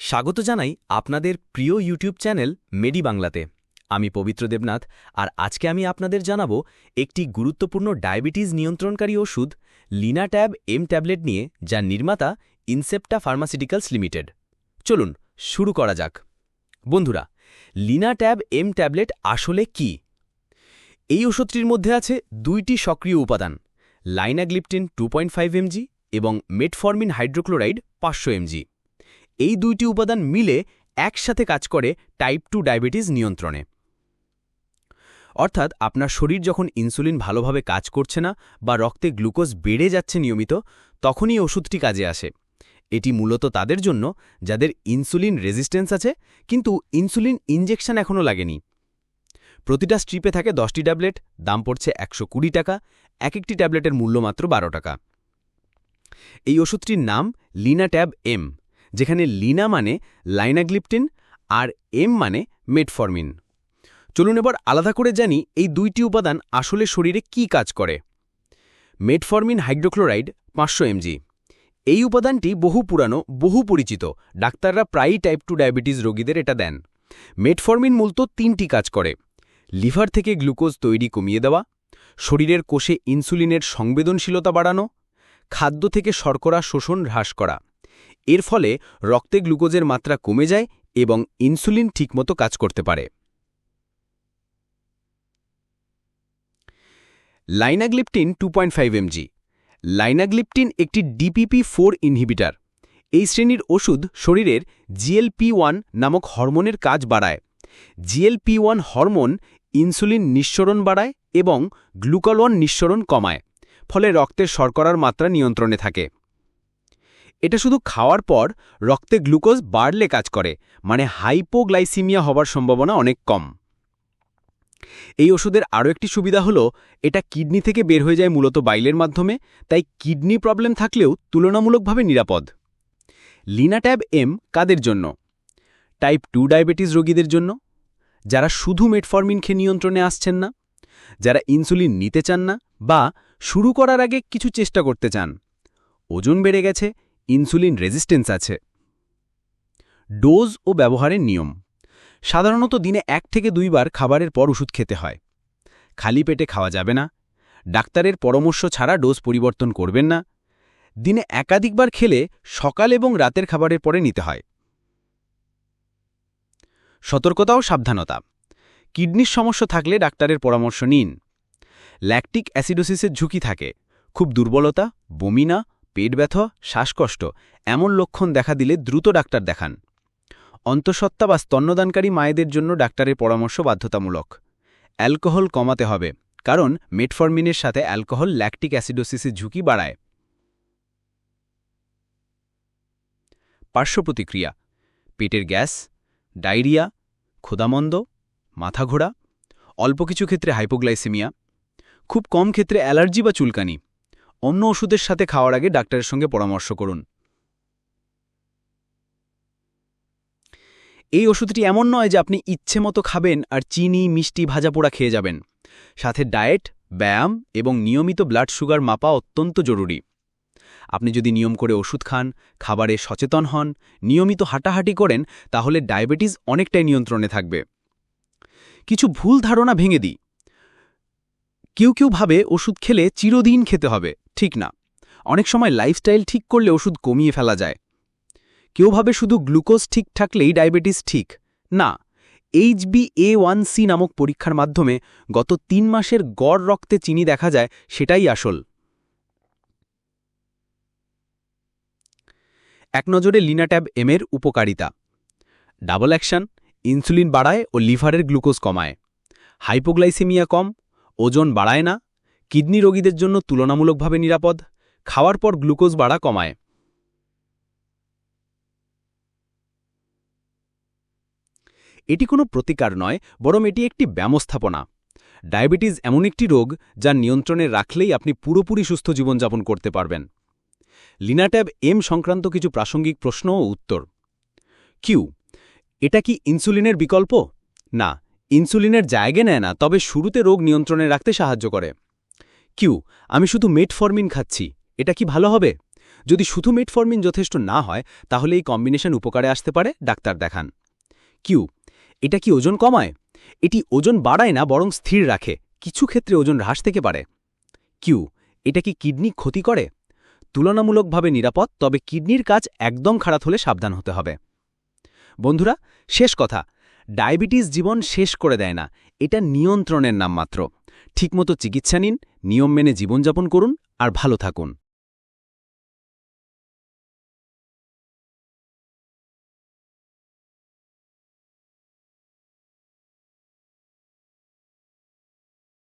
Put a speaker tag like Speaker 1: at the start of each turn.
Speaker 1: স্বাগত জানাই আপনাদের প্রিয় ইউটিউব চ্যানেল মেডি বাংলাতে। আমি পবিত্র দেবনাথ আর আজকে আমি আপনাদের জানাব একটি গুরুত্বপূর্ণ ডায়াবেটিস নিয়ন্ত্রণকারী ওষুধ লিনাট্যাব এম ট্যাবলেট নিয়ে, যার নির্মাতা ইনসেপ্টা ফার্মাসিউটিক্যালস লিমিটেড। চলুন, শুরু করা যাক। বন্ধুরা লিনাট্যাব এম ট্যাবলেট আসলে কি? এই ওষুধটির মধ্যে আছে দুইটি সক্রিয় উপাদান, linagliptin two point five mg এবং মেটফর্মিন হাইড্রোক্লোরাইড পাঁচশো এমজি। এই দুইটি উপাদান মিলে একসাথে কাজ করে টাইপ টু ডায়াবেটিস নিয়ন্ত্রণে। অর্থাৎ আপনার শরীর যখন ইনসুলিন ভালোভাবে কাজ করছে না বা রক্তে গ্লুকোজ বেড়ে যাচ্ছে নিয়মিত, তখনই ওষুধটি কাজে আসে। এটি মূলত তাদের জন্য, যাদের ইনসুলিন রেজিস্ট্যান্স আছে, কিন্তু ইনসুলিন ইনজেকশন এখনও লাগেনি। প্রতিটা স্ট্রিপে থাকে দশটি ট্যাবলেট, দাম পড়ছে একশো কুড়ি টাকা এক একটি ট্যাবলেটের মূল্য মাত্র বারো টাকা। এই ওষুধটির নাম লিনাট্যাব এম যেখানে লিনা মানে লাইনাগ্লিপটিন আর এম মানে মেটফর্মিন। চলুন এবার আলাদা করে জানি এই দুইটি উপাদান আসলে শরীরে কি কাজ করে। মেটফর্মিন হাইড্রোক্লোরাইড পাঁচশো এমজি। এই উপাদানটি বহু পুরানো, বহু পরিচিত। ডাক্তাররা প্রায়ই টাইপ টু ডায়াবেটিস রোগীদের এটা দেন। মেটফর্মিন মূলত তিনটি কাজ করে। লিভার থেকে গ্লুকোজ তৈরি কমিয়ে দেওয়া, শরীরের কোষে ইনসুলিনের সংবেদনশীলতা বাড়ানো, খাদ্য থেকে শর্করা শোষণ হ্রাস করা। এর ফলে রক্তে গ্লুকোজের মাত্রা কমে যায় এবং ইনসুলিন ঠিকমতো কাজ করতে পারে। Linagliptin two point five mg linagliptin একটি ডিপিপি ফোর ইনহিবিটার এই শ্রেণির ওষুধ শরীরের জিএলপি ওয়ান নামক হরমোনের কাজ বাড়ায়। জিএলপি ওয়ান হরমোন ইনসুলিন নিঃসরণ বাড়ায় এবং গ্লুকলন নিঃসরণ কমায়, ফলে রক্তের শর্করার মাত্রা নিয়ন্ত্রণে থাকে। এটা শুধু খাওয়ার পর রক্তে গ্লুকোজ বাড়লে কাজ করে মানে হাইপোগ্লাইসিমিয়া হবার সম্ভাবনা অনেক কম। এই ওষুধের আরও একটি সুবিধা হলো, এটা কিডনি থেকে বের হয়ে যায় মূলত বাইলের মাধ্যমে, তাই কিডনি প্রবলেম থাকলেও তুলনামূলকভাবে নিরাপদ। লিনাট্যাব এম কাদের জন্য? টাইপ টু ডায়াবেটিস রোগীদের জন্য? যারা শুধু মেটফর্মিন খেয়ে নিয়ন্ত্রণে আসছেন না? যারা ইনসুলিন নিতে চান না? বা শুরু করার আগে কিছু চেষ্টা করতে চান? ওজন বেড়ে গেছে ইনসুলিন রেজিস্টেন্স আছে। ডোজ ও ব্যবহারের নিয়ম। সাধারণত দিনে এক থেকে দুইবার খাবারের পর ওষুধ খেতে হয়। খালি পেটে খাওয়া যাবে না। ডাক্তারের পরামর্শ ছাড়া ডোজ পরিবর্তন করবেন না। দিনে একাধিকবার খেলে সকাল এবং রাতের খাবারের পরে নিতে হয়। সতর্কতা ও সাবধানতা। কিডনির সমস্যা থাকলে ডাক্তারের পরামর্শ নিন। ল্যাকটিক অ্যাসিডোসিসের ঝুঁকি থাকে। খুব দুর্বলতা বমিনা পেট ব্যথা, শ্বাসকষ্ট, এমন লক্ষণ দেখা দিলে দ্রুত ডাক্তার দেখান। অন্তঃসত্ত্বা বা স্তন্যদানকারী মায়েদের জন্য ডাক্তারের পরামর্শ বাধ্যতামূলক। অ্যালকোহল কমাতে হবে, কারণ মেটফরমিনের সাথে অ্যালকোহল ল্যাকটিক অ্যাসিডোসিসের ঝুঁকি বাড়ায়। পার্শ্বপ্রতিক্রিয়া, পেটের গ্যাস, ডায়রিয়া ক্ষুদামন্দ মাথা ঘোরা অল্প কিছু ক্ষেত্রে হাইপোগ্লাইসেমিয়া, খুব কম ক্ষেত্রে অ্যালার্জি বা চুলকানি। অন্য ওষুধের সাথে খাওয়ার আগে ডাক্তারের সঙ্গে পরামর্শ করুন। এই ওষুধটি এমন নয় যে আপনি ইচ্ছে মতো খাবেন আর চিনি, মিষ্টি, ভাজা পোড়া খেয়ে যাবেন। সাথে ডায়েট, ব্যায়াম এবং নিয়মিত ব্লাড সুগার মাপা অত্যন্ত জরুরি। আপনি যদি নিয়ম করে ওষুধ খান, খাবারে সচেতন হন, নিয়মিত হাঁটাহাঁটি করেন, তাহলে ডায়াবেটিস অনেকটাই নিয়ন্ত্রণে থাকবে। কিছু ভুল ধারণা ভেঙে দিই। কেউ কেউ ভাবে ওষুধ খেলে চিরদিন খেতে হবে। ঠিক না। অনেক সময় লাইফস্টাইল ঠিক করলে ওষুধ কমিয়ে ফেলা যায়। কেউ ভাবে শুধু গ্লুকোজ ঠিক থাকলেই ডায়াবেটিস ঠিক। না এইচবি এ ওয়ান সি নামক পরীক্ষার মাধ্যমে গত তিন মাসের গড় রক্তে চিনি দেখা যায়, সেটাই আসল। এক নজরে লিনাট্যাব এমের উপকারিতা। ডাবল অ্যাকশন ইনসুলিন বাড়ায় ও লিভারের গ্লুকোজ কমায়। হাইপোগ্লাইসেমিয়া কম, ওজন বাড়ায় না কিডনি রোগীদের জন্য তুলনামূলকভাবে নিরাপদ, খাওয়ার পর গ্লুকোজ বাড়া কমায়। এটি কোনো প্রতিকার নয়, বরং এটি একটি ব্যবস্থাপনা। ডায়াবেটিস এমন একটি রোগ যা নিয়ন্ত্রণে রাখলেই আপনি পুরোপুরি সুস্থ জীবনযাপন করতে পারবেন। লিনাট্যাব এম সংক্রান্ত কিছু প্রাসঙ্গিক প্রশ্ন ও উত্তর। কিউ এটা কি ইনসুলিনের বিকল্প? না, ইনসুলিনের জায়গা নেয় না, তবে শুরুতে রোগ নিয়ন্ত্রণে রাখতে সাহায্য করে। কিউ, আমি শুধু মেটফর্মিন খাচ্ছি, এটা কি ভালো হবে? যদি শুধু মেটফর্মিন যথেষ্ট না হয়, তাহলে এই কম্বিনেশন উপকারে আসতে পারে, ডাক্তার দেখান। কিউ, এটা কি ওজন কমায়? এটি ওজন বাড়ায় না, বরং স্থির রাখে, কিছু ক্ষেত্রে ওজন হ্রাস থেকে পারে। কিউ, এটা কি কিডনি ক্ষতি করে? তুলনামূলকভাবে নিরাপদ, তবে কিডনির কাজ একদম খারাপ হলে সাবধান হতে হবে। বন্ধুরা, শেষ কথা, ডায়াবেটিস জীবন শেষ করে দেয় না, এটা নিয়ন্ত্রণের নাম মাত্র ঠিকমতো চিকিৎসা নিন নিয়ম মেনে জীবনযাপন করুন আর ভালো থাকুন।